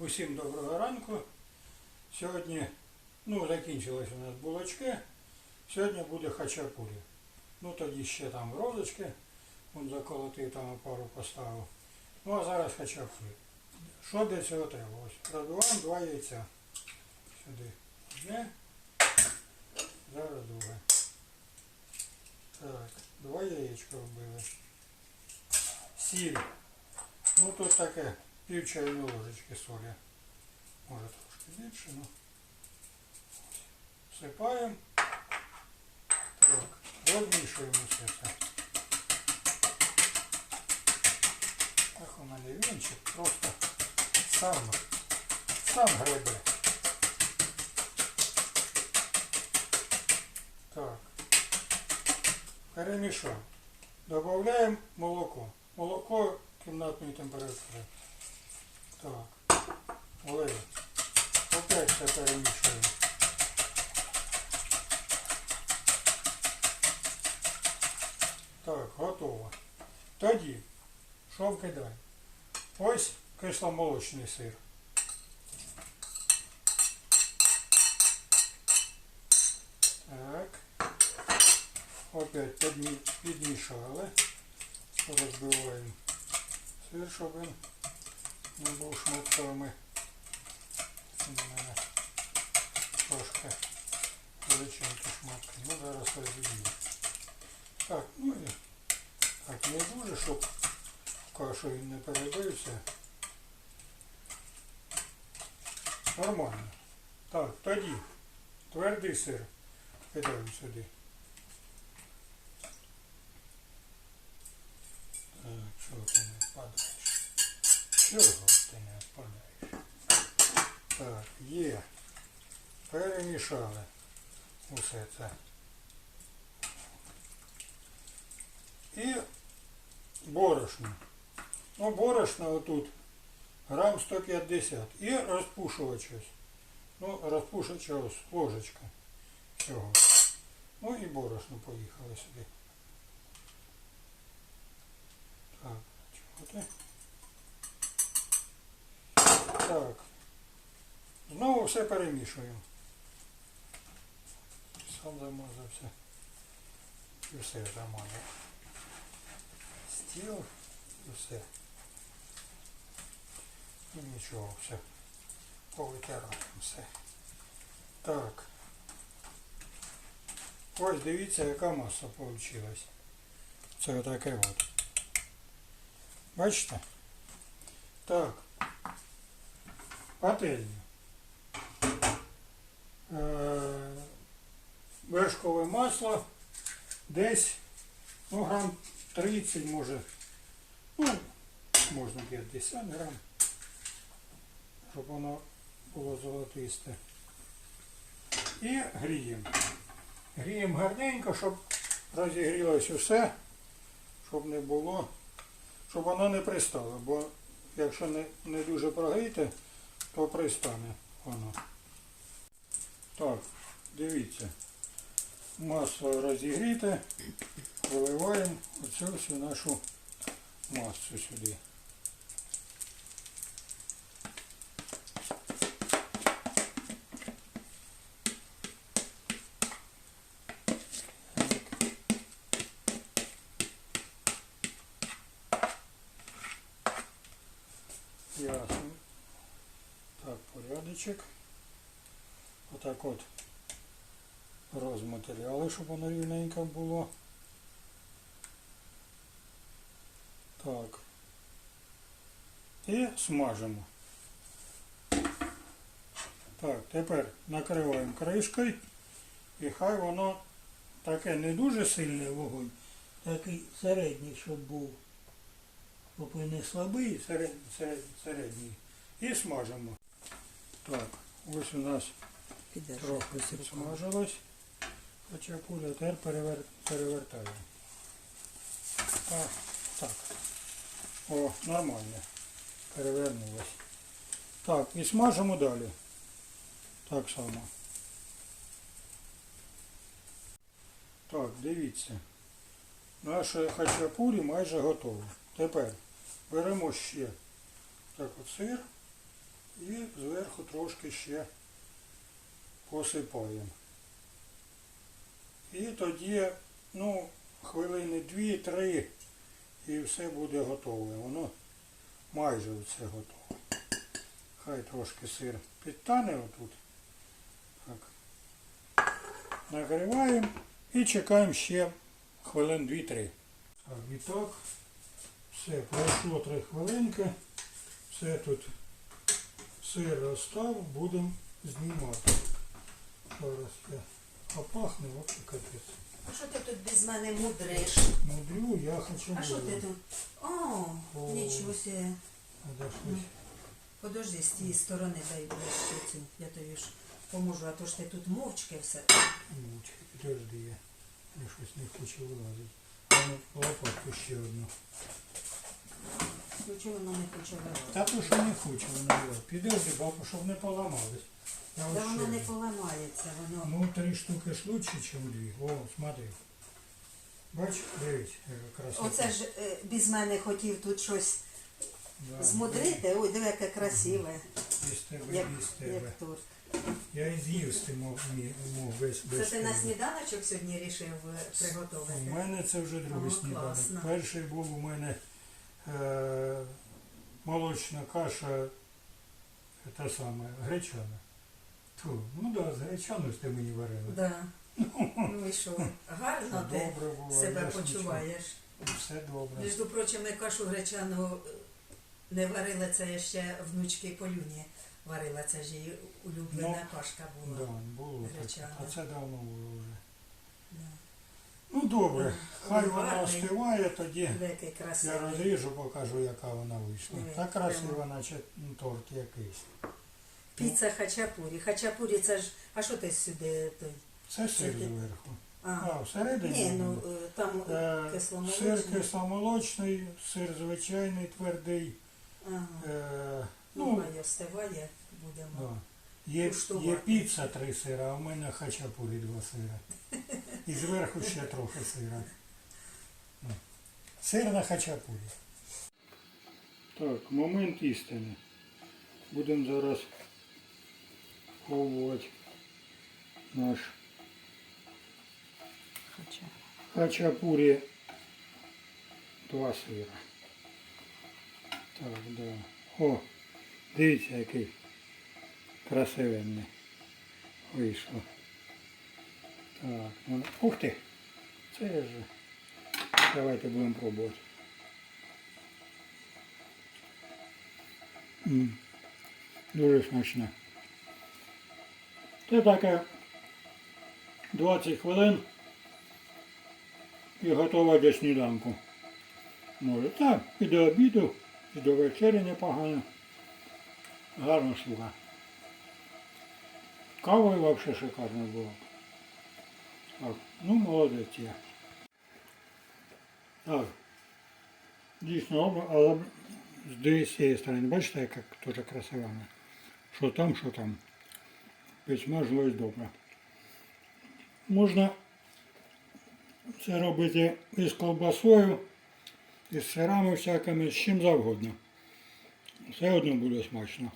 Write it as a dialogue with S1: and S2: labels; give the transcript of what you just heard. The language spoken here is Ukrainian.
S1: Усім доброго ранку. Сьогодні, ну, закінчились у нас булочки. Сьогодні буде хачапурі. Ну тоді ще там розочки. Вон заколотив там пару поставив. Ну а зараз хачапурі. Що для цього треба? Ось розбиваємо два яйця. Сюди. Одне. Зараз друге. Так, два яєчка вбили. Сіль. Ну тут таке пів чайної ложечки солі. Може трошки більше, ну. Всипаємо. Так, розмішуємо все це. Ах, у мене вінчик просто сам, сам гребе. Так. Перемішав. Добавляємо молоко. Молоко кімнатної температури. Так. Олег. Опять все перемішуємо. Так, готово. Тоді, що вкидаємо? Ось кисломолочний сир. Так. Опять підмі... підмішали. Розбиваємо сир, щоб він не був шматками. У мене трошки величенькі шматки. Ну зараз розб'ємо. Так, ну і так, не дуже, щоб в кашу він не перебився. Нормально. Так, тоді твердий сир кидаємо сюди. Так, чого ти не падаєш? Чого Перемішали усе це. І борошно. Ну, борошно отут грам 150. І розпушувач ось. Ну, розпушувач ось, ложечка всього. Ну і борошно поїхали сюди. Так, чого ти? Так. Знову все перемішуємо. Сам замазався. І все замазав. Стіл і все. І нічого, все. Повитираємо все. Так. Ось дивіться, яка маса вийшла. Це отаке от. Бачите? Так. Пательня. Вершкове масло десь ну, грам 30 може. Ну, можна 50 грам, щоб воно було золотисте. І гріємо. Гріємо гарненько, щоб розігрілось усе, щоб не було, щоб воно не пристало, бо якщо не, не дуже прогріти, то пристане воно. Так, дивіться. Масло розігріте, виливаємо оцю всю нашу масу сюди. Ясно. Так, порядочок. Отак от розматеріали, щоб воно рівненько було. Так. І смажимо. Так, тепер накриваємо кришкою і хай воно таке не дуже сильний вогонь, такий середній, щоб був. Поки не слабий, серед, серед, середній. І смажимо. Так, ось у нас трохи підсмажилось. Хоча пуля тепер перевер... перевертаємо. А, так. О, нормально. Перевернулось. Так, і смажимо далі. Так само. Так, дивіться. Наше хачапурі майже готове. Тепер беремо ще так от сир І зверху трошки ще посипаємо. І тоді, ну, хвилини дві-три і все буде готове. Воно майже все готове. Хай трошки сир підтане отут. Так. Нагріваємо і чекаємо ще хвилин 2-3. І так, все, пройшло 3 хвилинки. Все тут сир розстав, будемо знімати. Зараз я а пахне, от і капець.
S2: А що ти тут без мене мудриш?
S1: Мудрю, я хочу
S2: А що ти тут? О,
S1: О.
S2: нічого себе.
S1: Надо.
S2: Подожди, з тієї сторони дай ближче цю. Я тобі ж поможу, а то ж ти тут мовчки все.
S1: Мучки, підожди, я, я щось не хочу вилазити. А ну, лопатку ще одну.
S2: Ну чого воно не хоче вилазити?
S1: Та то, що не хочу воно вилазити. Підожди, бабу, щоб не поламалось.
S2: Та
S1: от
S2: воно не поламається, воно.
S1: Ну, три штуки ж лучше, ніж дві. О, смотри. Бач, дивись, яка красота.
S2: Оце ж е, без мене хотів тут щось
S1: Да,
S2: змудрити. Ой, диви, яке красиве.
S1: Без тебе,
S2: Як,
S1: без тебе.
S2: як торт.
S1: Я і з'їсти мог, міг, мог без,
S2: Це
S1: без
S2: ти на
S1: тебе.
S2: сніданочок сьогодні вирішив е,
S1: У
S2: приготувати?
S1: мене це вже другий сніданок. Перший був у мене е, молочна каша, та саме, гречана. Ту, ну так, да, з гречаною ж ти мені варила.
S2: Да. Ну і що? Гарно ти
S1: Добре було.
S2: себе
S1: я ж
S2: почуваєш.
S1: нічого. Все добре.
S2: Між прочим, ми кашу гречану е, не варила, це я ще внучки Полюні варила, це ж її улюблена кашка
S1: Да,
S2: була.
S1: було таке.
S2: Гречана.
S1: А це давно було вже.
S2: Да.
S1: Ну добре, хай
S2: Ой,
S1: вона
S2: гарний.
S1: остиває, тоді я
S2: красивий.
S1: розріжу, покажу, яка вона вийшла.
S2: Диви,
S1: Та красива,
S2: прямо.
S1: наче ну, торт якийсь.
S2: Піца хачапурі. Хачапурі це ж. А що ти сюди той?
S1: Це сир зверху.
S2: А,
S1: А, всередині.
S2: ні, ну е, там
S1: Е, Сир
S2: кисломолочний.
S1: кисломолочний, сир звичайний, твердий.
S2: Ага.
S1: Е,
S2: Ну,
S1: ну,
S2: хай остиває, будемо.
S1: да. Є,
S2: куштувати.
S1: є піца три сира, а в мене хачапурі два сира. І зверху ще трохи сира. Ну, Сир на хачапурі. Так, момент істини. Будемо зараз пробувати наш
S2: Хоча.
S1: хачапурі два сира. Так, да. О, дивіться, який красивенний вийшло. Так, ну, ух ти! Це ж. Давайте будемо пробувати. М, Дуже смачно. Це таке 20 хвилин і готова до сніданку. Може так, і до обіду, і до вечері непогано. Гарна штука. Кавою взагалі шикарно було. Так, ну молодець я. Так. Дійсно, але з цієї сторони, бачите, яка теж красива. вона? Що там, що там. Підсмажилось добре. Можна це робити із колбасою, із сирами всякими, з чим завгодно. Все одно буде смачно.